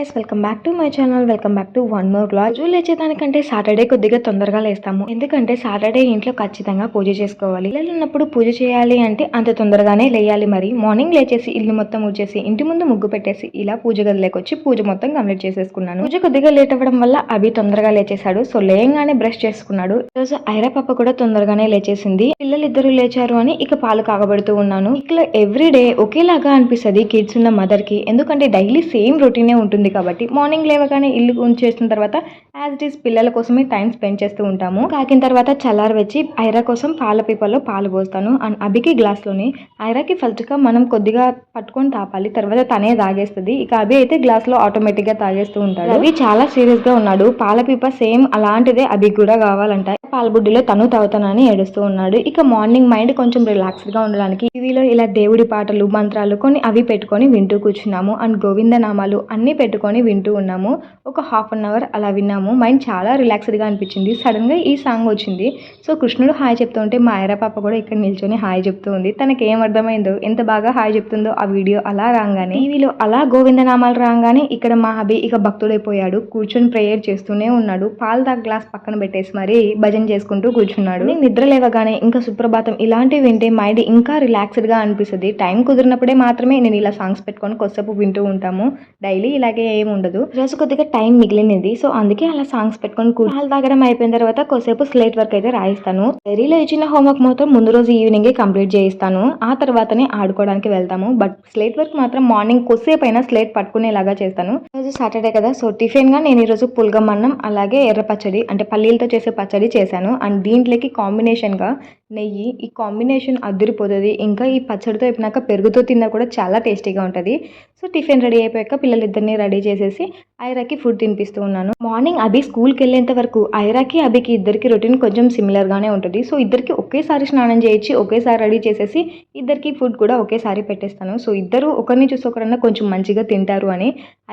Guys welcome back to my channel welcome back to one more blog రోజు లేచేదానికంటే Saturday కొద్దిగా తొందరగా లేస్తాము. ఎందుకంటే సాటర్డే ఇంట్లో ఖచ్చితంగా పూజ చేసుకోవాలి. పిల్లలు ఉన్నప్పుడు పూజ చేయాలి అంటే అంత తొందరగానే లేయాలి మరి. మార్నింగ్ లేచేసి ఇల్లు మొత్తం ఊడ్చేసి ఇంటి ముందు ముగ్గు పెట్టేసి ఇలా పూజ గదిలోకి వచ్చి పూజ మొత్తం కంప్లీట్ చేసేసుకున్నాను. పూజ కొద్దిగా లేట్ అవ్వడం వల్ల అభి తొందరగా లేచేశాడు. సో లేయంగానే బ్రష్ చేసుకున్నాడు. ఈరోజు ఐరా పాప కూడా తొందరగానే లేచేసింది. పిల్లలు ఇద్దరు లేచారు అని ఇక పాలు కాగబెడుతూ ఉన్నాను. ఇట్లా ఎవ్రీ డే ఒకేలాగా అనిపిస్తుంది కిడ్స్ ఉన్న మదర్కి. ఎందుకంటే డైలీ సేమ్ రొటీనే ఉంటుంది కాబట్టి మార్నింగ్ లేవగానే ఇల్లు ఉంచేసిన తర్వాత యాజ్ ఇట్ ఈస్ పిల్లల కోసమే టైం స్పెండ్ చేస్తూ ఉంటాము. కాకిన తర్వాత చల్లారి వచ్చి ఐరా కోసం పాల పీపర్లో పాలు పోస్తాను. అండ్ అభికి గ్లాస్లోని ఐరాకి ఫస్ట్గా మనం కొద్దిగా పట్టుకొని తాపాలి. తర్వాత తనే తాగేస్తుంది. ఇక అభి అయితే గ్లాస్లో ఆటోమేటిక్గా తాగేస్తూ ఉంటాడు. అభి చాలా సీరియస్గా ఉన్నాడు. పాల పీప సేమ్ అలాంటిదే అభి కూడా కావాలంట. పాలబుడ్డిలో తను తాగుతానని ఏడుస్తూ ఉన్నాడు. ఇక మార్నింగ్ మైండ్ కొంచెం రిలాక్స్డ్గా ఉండడానికి టీవీలో ఇలా దేవుడి పాటలు మంత్రాలు కొన్ని అవి పెట్టుకొని వింటూ కూర్చున్నాము. అండ్ గోవింద నామాలు అన్ని పెట్టుకొని వింటూ ఉన్నాము. ఒక హాఫ్ అన్ అవర్ అలా విన్నాము. మైండ్ చాలా రిలాక్స్డ్గా అనిపించింది. సడన్గా ఈ సాంగ్ వచ్చింది. సో కృష్ణుడు హాయ్ చెప్తూ ఉంటే మా ఐరా పాప కూడా ఇక్కడ నిల్చొని హాయ్ చెప్తూ ఉంది. తనకి ఏం అర్థమైందో ఎంత బాగా హాయ్ చెప్తుందో ఆ వీడియో అలా రాగానే టీవీలో అలా గోవింద నామాలు రాగానే ఇక్కడ మా హబీ ఇక భక్తుడైపోయాడు. కూర్చొని ప్రేయర్ చేస్తూనే ఉన్నాడు. పాలు దా గ్లాస్ పక్కన పెట్టేసి మరి భజన చేసుకుంటూ కూర్చున్నాడు. నేను నిద్ర లేవగానే ఇంకా సుప్రభాతం ఇలాంటివి వింటే మైండ్ ఇంకా రిలాక్స్డ్గా అనిపిస్తుంది. టైం కుదిరినప్పుడే మాత్రమే నేను ఇలా సాంగ్స్ పెట్టుకొని కొద్దిసేపు వింటూ ఉంటాము. డైలీ ఇలాగే ఏమి ఉండదు. రోజు కొద్దిగా టైం మిగిలినది. సో అందుకే అలా సాంగ్స్ పెట్టుకొని కూ- తాగడం అయిపోయిన తర్వాత కొద్దిసేపు స్లేట్ వర్క్ అయితే రాయిస్తాను. డైరీలో ఇచ్చిన హోంవర్క్ మొత్తం ముందు రోజు ఈవినింగే కంప్లీట్ చేయిస్తాను. ఆ తర్వాతనే ఆడుకోవడానికి వెళ్తాము. బట్ స్లేట్ వర్క్ మాత్రం మార్నింగ్ కొద్దిసేపు అయినా స్లేట్ పట్టుకునేలాగా చేస్తాను. రోజు సాటర్డే కదా. సో టిఫిన్గా నేను ఈరోజు పుల్గం అన్నం అలాగే ఎర్ర పచ్చడి అంటే పల్లీలతో చేసే పచ్చడి చేశాను అండ్ దీంట్లోకి కాంబినేషన్గా నెయ్యి ఈ కాంబినేషన్ అదిరిపోతుంది. ఇంకా ఈ పచ్చడితో అయిపోయినాక పెరుగుతో తిన్నా కూడా చాలా టేస్టీగా ఉంటుంది. సో టిఫిన్ రెడీ అయిపోయాక పిల్లలిద్దరిని రెడీ చేసేసి ఐరాకి ఫుడ్ తినిపిస్తూ ఉన్నాను. మార్నింగ్ అభి స్కూల్కి వెళ్ళేంత వరకు ఐరాకి అభికి ఇద్దరికి రొటీన్ కొంచెం సిమిలర్గానే ఉంటుంది. సో ఇద్దరికి ఒకేసారి స్నానం చేయించి ఒకేసారి రెడీ చేసేసి ఇద్దరికి ఫుడ్ కూడా ఒకేసారి పెట్టేస్తాను. సో ఇద్దరు ఒకరిని చూసి ఒకరన్నా కొంచెం మంచిగా తింటారు అని.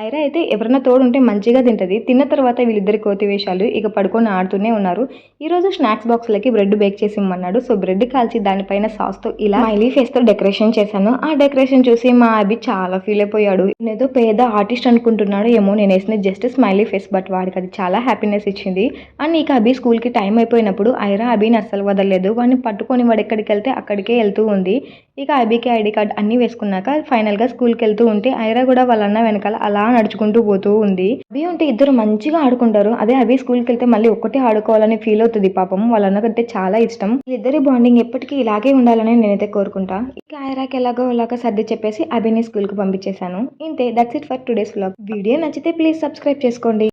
ఐరా అయితే ఎవరన్నా తోడు ఉంటే మంచిగా తింటది. తిన్న తర్వాత వీళ్ళిద్దరి కోతి వేషాలు ఇక పడుకొని ఆడుతూనే ఉన్నారు. ఈరోజు స్నాక్స్ బాక్స్లకి బ్రెడ్ బేక్ చేసి ఇమ్మన్నాడు. సో బ్రెడ్ కాల్చి దానిపైన సాస్తో ఇలా మైలీ ఫేస్తో డెకరేషన్ చేశాను. ఆ డెకరేషన్ చూసి మా అభి చాలా ఫీల్ అయిపోయాడు. నేనేదో పేద ఆర్టిస్ట్ అనుకుంటున్నాడు ఏమో నేను వేసిన జస్ట్ స్మైలీ ఫేస్ బట్ వాడికి అది చాలా హ్యాపీనెస్ ఇచ్చింది. అండ్ ఇక అభి స్కూల్కి టైం అయిపోయినప్పుడు ఐరా అభిని అస్సలు వదలలేదు. వాడిని పట్టుకొని వాడు ఎక్కడికి వెళ్తే అక్కడికే వెళ్తూ ఉంది. ఇక ఐబీకే ఐడి కార్డ్ అన్ని వేసుకున్నాక ఫైనల్గా స్కూల్కి వెళ్తూ ఉంటే ఐరా కూడా వాళ్ళన్న వెనకాల అలా నడుచుకుంటూ పోతూ ఉంది. అభి ఉంటే ఇద్దరు మంచిగా ఆడుకుంటారు. అదే అభి స్కూల్కి వెళ్తే మళ్ళీ ఒక్కటే ఆడుకోవాలని ఫీల్ అవుతుంది పాపం. వాళ్ళన్న కంటే చాలా ఇష్టం. ఇద్దరి బాండింగ్ ఎప్పటికీ ఇలాగే ఉండాలని నేనైతే కోరుకుంటా. ఇక ఐరాకి ఎలాగో ఇలాగ సర్ది చెప్పేసి అభిని స్కూల్కి పంపించేశాను. ఇంతే that's it for today's vlog video నచ్చితే ప్లీజ్ సబ్స్క్రైబ్ చేసుకోండి.